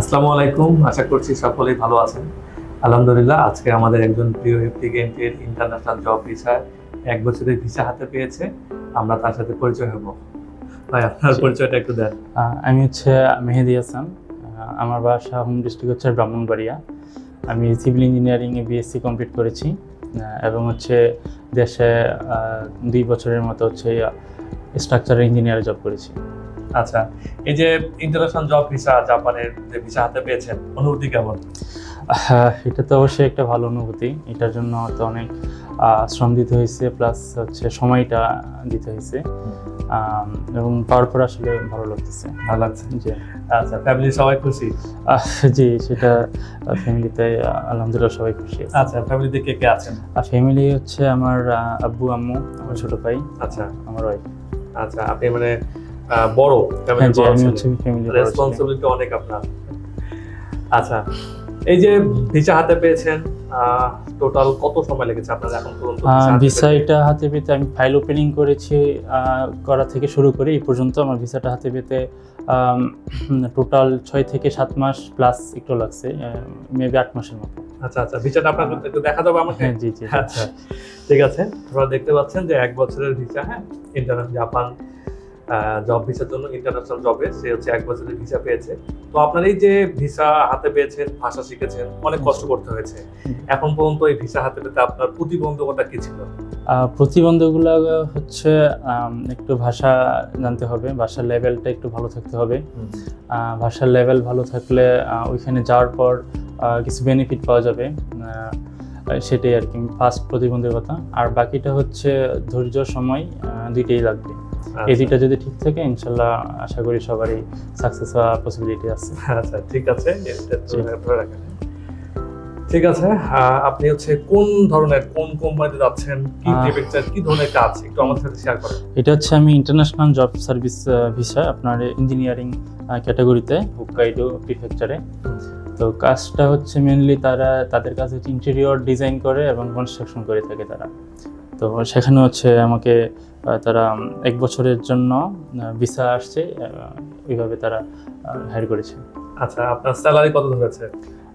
আসসালামু আলাইকুম আশা করছি সকলেই ভালো আছেন। আলহামদুলিল্লাহ আজকে আমাদের একজন প্রিয় অ্যাপ্লিকেন্টের ইন্টারন্যাশনাল জব ভিসায় এক বছরের ভিসা হাতে পেয়েছে। আমরা তার সাথে পরিচয় হব। ভাই আপনার পরিচয়টা একটু দেন। আমি হচ্ছে মেহেদি হাসান। আমার বাসা হোম ডিস্ট্রিক্ট হচ্ছে ব্রাহ্মণবাড়িয়া। আমি সিভিল ইঞ্জিনিয়ারিংয়ে বিএসসি কমপ্লিট করেছি। এবং হচ্ছে দেশে দুই বছরের মতো হচ্ছে স্ট্রাকচার ইঞ্জিনিয়ারে জব করেছি। আচ্ছা এই যে ইন্টারন্যাশনাল জব ভিসা জাপানের যে ভিসা হাতে পেয়েছেন অনুভূতি কেমন? এটা তো অবশ্যই একটা ভালো অনুভূতি। এটার জন্য তো অনেক শ্রম দিতে হয়েছে প্লাস হচ্ছে সময়টা দিতে হয়েছে। এবং পাওয়ার পর আসলে ভালো লাগতেছে। ভালো লাগছে। জি। আচ্ছা ফ্যামিলি সবাই খুশি? জি সেটা ফ্যামিলিতে আলহামদুলিল্লাহ সবাই খুশি আচ্ছা ফ্যামিলিতে কে কে আছেন? আর ফ্যামিলি হচ্ছে আমার আব্বু আম্মু আমার ছোট ভাই আচ্ছা। আমার ওয়াইফ আচ্ছা আপনি মানে বড় হ্যাঁ রেসপন্সিবিলিটি অনেক আপনার। আচ্ছা এই যে ভিসা হাতে পেয়েছেন টোটাল কত সময় লেগেছে আপনার এখন পর্যন্ত হাতে ভিসাটা হাতে পেতে আমি ফাইল ওপেনিং করেছি করা থেকে শুরু করে এই পর্যন্ত আমার ভিসাটা হাতে পেতে টোটাল ছয় থেকে সাত মাস প্লাস একটু লাগছে মেবি আট মাসের মতো। আচ্ছা আচ্ছা ভিসাটা আপনার একটু দেখা যাবে আমাকে? হ্যাঁ জি জি আচ্ছা ঠিক আছে। আপনারা দেখতে পাচ্ছেন যে এক বছরের ভিসা হ্যাঁ জাপান জব ভিসার জন্য ইন্টারন্যাশনাল জবে সে হচ্ছে এক বছরের ভিসা পেয়েছে। তো আপনার এই যে ভিসা হাতে পেয়েছেন ভাষা শিখেছেন অনেক কষ্ট করতে হয়েছে। এখন পর্যন্ত এই ভিসা হাতে পেতে আপনার প্রতিবন্ধকতা কি ছিল? প্রতিবন্ধকগুলো হচ্ছে একটু ভাষা জানতে হবে ভাষার লেভেলটা একটু ভালো থাকতে হবে। ভাষার লেভেল ভালো থাকলে ওইখানে যাওয়ার পর কিছু বেনিফিট পাওয়া যাবে। সেটাই আর কি ফার্স্ট প্রতিবন্ধকতা আর বাকিটা হচ্ছে ধৈর্য সময় দুইটাই লাগবে। এই দুইটা যদি ঠিক থাকে ইনশাল্লাহ আশা করি সবারই সাকসেস হওয়ার পসিবিলিটি আছে। আচ্ছা ঠিক আছে। ঠিক আছে আপনি হচ্ছে কোন ধরনের কোন কোম্পানিতে যাচ্ছেন কি প্রিফেকচার কি ধরনের কাজ? একটু আমার সাথে শেয়ার করেন। এটা হচ্ছে আমি ইন্টারন্যাশনাল জব সার্ভিস ভিসা আপনার ইঞ্জিনিয়ারিং ক্যাটাগরিতে হুকাইডো প্রিফেকচারে তো কাজটা হচ্ছে মেনলি তারা তাদের কাছে হচ্ছে ইন্টেরিয়র ডিজাইন করে এবং কনস্ট্রাকশন করে থাকে তারা। তো সেখানে হচ্ছে আমাকে তারা এক বছরের জন্য ভিসা আসছে এইভাবে তারা হায়ার করেছে। আচ্ছা আপনার স্যালারি কত ধরেছে?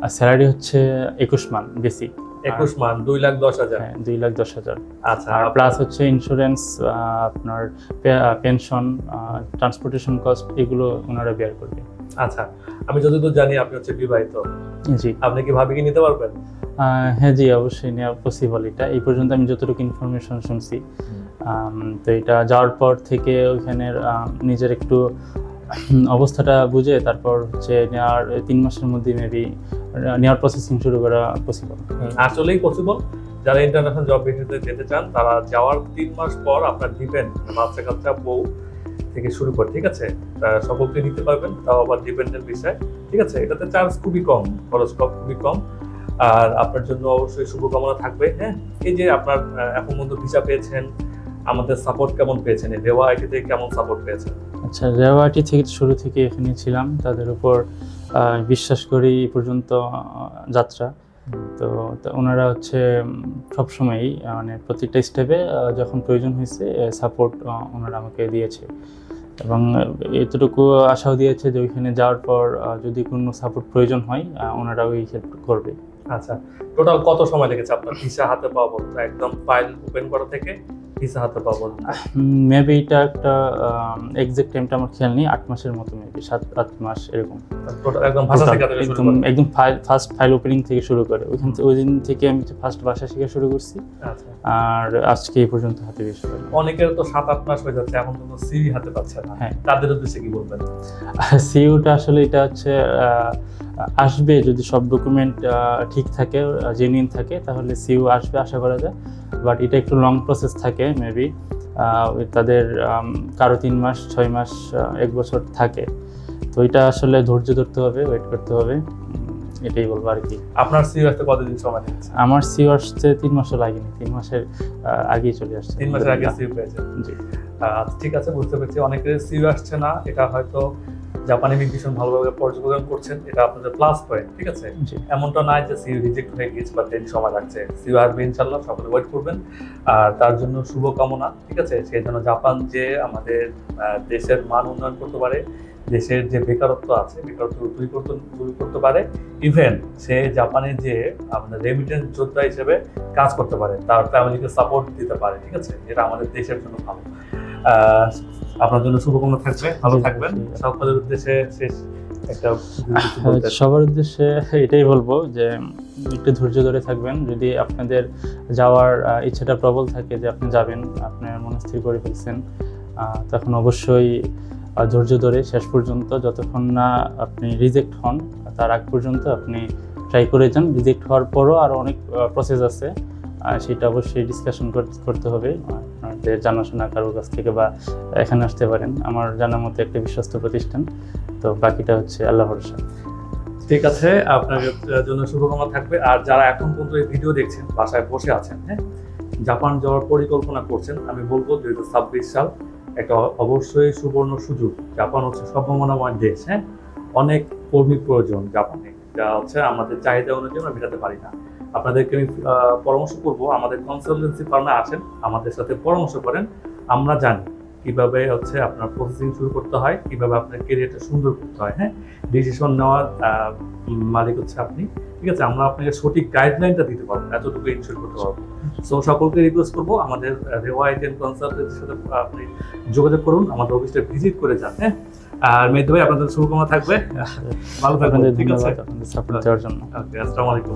আর স্যালারি হচ্ছে একুশ মান বেসিক একুশ মান দুই লাখ দশ হাজার। হ্যাঁ দুই লাখ দশ হাজার। আচ্ছা আর প্লাস হচ্ছে ইন্স্যুরেন্স আপনার পেনশন ট্রান্সপোর্টেশন কস্ট এগুলো ওনারা বেয়ার করবে। আচ্ছা আমি যতদূর জানি আপনি হচ্ছে বিবাহিত। জি। আপনি কি ভাবিকে নিতে পারবেন? হ্যাঁ জি অবশ্যই নেওয়া পসিবল এটা। এই পর্যন্ত আমি যতটুকু ইনফরমেশন শুনছি। তো এটা যাওয়ার পর থেকে ওইখানের নিজের একটু অবস্থাটা বুঝে তারপর হচ্ছে নেওয়ার তিন মাসের মধ্যে মেবি নেওয়ার প্রসেসিং শুরু করা পসিবল আসলেই পসিবল যারা ইন্টারন্যাশনাল জব ভিসাতে যেতে চান তারা যাওয়ার তিন মাস পর আপনার ডিপেন্ড বাচ্চা কাচ্চা বউ থেকে শুরু করে, ঠিক আছে? সকলকে নিতে পারবেন, তাও আবার ডিপেন্ডেন্ট বিষয়, ঠিক আছে? এটাতে চার্জ খুবই কম, খরচ কম, খুবই কম। আর আপনার জন্য অবশ্যই শুভকামনা থাকবে হ্যাঁ? এই যে আপনার এখন পর্যন্ত ভিসা পেয়েছেন, আমাদের সাপোর্ট কেমন পেয়েছেন? এই দেওয়া আইটিতে কেমন সাপোর্ট পেয়েছেন? আচ্ছা রেওয়াটি থেকে শুরু থেকে এখানে ছিলাম। তাদের উপর বিশ্বাস করি, এই পর্যন্ত যাত্রা। তো ওনারা হচ্ছে সবসময়ই মানে প্রত্যেকটা স্টেপে যখন প্রয়োজন হয়েছে সাপোর্ট ওনারা আমাকে দিয়েছে। এবং এতটুকু আশাও দিয়েছে যে ওইখানে যাওয়ার পর যদি কোনো সাপোর্ট প্রয়োজন হয় ওনারা ওই হেল্প করবে। আচ্ছা টোটাল কত সময় লেগেছে আপনার ভিসা হাতে পাওয়া পর্যন্ত একদম ফাইল ওপেন করা থেকে? ভিসা হাতে পর্যন্ত মেবি এটা একটা এক্সাক্ট টাইমটা আমার খেয়াল নেই আট মাসের মতো মেবি সাত আট মাস এরকম। একদম একদম একদম ফার্স্ট ফাইল ওপেনিং থেকে শুরু করে। ওইখান থেকে ওই দিন থেকে আমি ফার্স্ট ভাষা শেখা শুরু করছি। আচ্ছা। আর আজকে এই পর্যন্ত হাতে বেশি অনেকের তো সাত আট মাস হয়ে যাচ্ছে এখন কোনো সিভি হাতে পাচ্ছে না। হ্যাঁ। তাদের উদ্দেশ্যে কি বলবেন? সিইউটা আসলে এটা হচ্ছে আহ, আসবে যদি সব ডকুমেন্ট ঠিক থাকে জেনুইন থাকে তাহলে সিইউ আসবে আশা করা যায়। বাট এটা একটু লং প্রসেস থাকে মেবি তাদের কারও তিন মাস ছয় মাস এক বছর থাকে। তো এটা আসলে ধৈর্য ধরতে হবে ওয়েট করতে হবে। এটাই বলব আর কি। আপনার সিও আসতে কতদিন সময় লেগেছে আমার সিও আসতে তিন মাসও লাগেনি তিন মাসের আগেই চলে আসছে। তিন মাসের আগে সিভি পেয়েছে জি। ঠিক আছে বুঝতে পেরেছি। অনেকের সিভি আসছে না এটা হয়তো জাপানি ভীষণ ভালোভাবে পর্যবেক্ষণ করছেন এটা আপনাদের প্লাস পয়েন্ট ঠিক আছে? এমনটা নয় যে সিভি রিজেক্ট হয়ে গিয়েছে বা দেরি সময় লাগছে। সিভি আসবে ইনশাল্লাহ সকলে ওয়েট করবেন। আর তার জন্য শুভকামনা ঠিক আছে? সেই জন্য জাপান যে আমাদের দেশের মান উন্নয়ন করতে পারে দেশের যে বেকারত্ব আছে বেকারত্ব দূর করতে দূর করতে পারে ইভেন সে জাপানে যে আপনার রেমিটেন্স যোদ্ধা হিসেবে কাজ করতে পারে তার ফ্যামিলিকে সাপোর্ট দিতে পারে ঠিক আছে? যেটা আমাদের দেশের জন্য ভালো। আহ, আপনার জন্য শুভকামনা থাকবে। ভালো থাকবেন। সকলের উদ্দেশ্যে শেষ একটা সবার উদ্দেশ্যে এটাই বলব যে একটু ধৈর্য ধরে থাকবেন। যদি আপনাদের যাওয়ার ইচ্ছাটা প্রবল থাকে যে আপনি যাবেন আপনার মনস্থির করে ফেলছেন তখন অবশ্যই ধৈর্য ধরে শেষ পর্যন্ত যতক্ষণ না আপনি রিজেক্ট হন তার আগ পর্যন্ত আপনি ট্রাই করে যান। রিজেক্ট হওয়ার পরও আরও অনেক প্রসেস আছে। সেটা অবশ্যই ডিসকাশন করতে হবে। আপনাদের জানাশোনা কারোর কাছ থেকে বা এখানে আসতে পারেন, আমার জানার মতো একটা বিশ্বস্ত প্রতিষ্ঠান। তো বাকিটা হচ্ছে আল্লাহ ভরসা। ঠিক আছে, আপনার জন্য শুভকামনা থাকবে। আর যারা এখন পর্যন্ত এই ভিডিও দেখছেন, বাসায় বসে আছেন হ্যাঁ? জাপান যাওয়ার পরিকল্পনা করছেন, আমি বলব দুই হাজার ছাব্বিশ সাল একটা অবশ্যই সুবর্ণ সুযোগ। জাপান হচ্ছে সম্ভাবনাময় দেশ হ্যাঁ? অনেক কর্মী প্রয়োজন জাপানে। যা হচ্ছে আমাদের চাহিদা অনুযায়ী আমরা মেটাতে পারি না। আপনাদেরকে আমি পরামর্শ করব। আমাদের কনসালটেন্সি ফার্মে আসেন আমাদের সাথে পরামর্শ করেন। আমরা জানি কীভাবে হচ্ছে আপনার প্রসেসিং শুরু করতে হয় কীভাবে আপনার কেরিয়ারটা সুন্দর করতে হয় হ্যাঁ? ডিসিশন নেওয়ার মালিক হচ্ছে আপনি ঠিক আছে? আমরা আপনাকে সঠিক গাইডলাইনটা দিতে পারব এতটুকু ইনশিওর করতে পারব। সো সকলকে রিকোয়েস্ট করব আমাদের রেওয়া আইটেন কনসালটেন্সির সাথে আপনি যোগাযোগ করুন আমাদের অফিসটা ভিজিট করে যান হ্যাঁ? আর মেহেদি ভাই আপনাদের শুভকামনা থাকবে। ভালো থাকবেন ঠিক আছে? সাপোর্ট দেওয়ার জন্য। ওকে আসসালামু আলাইকুম।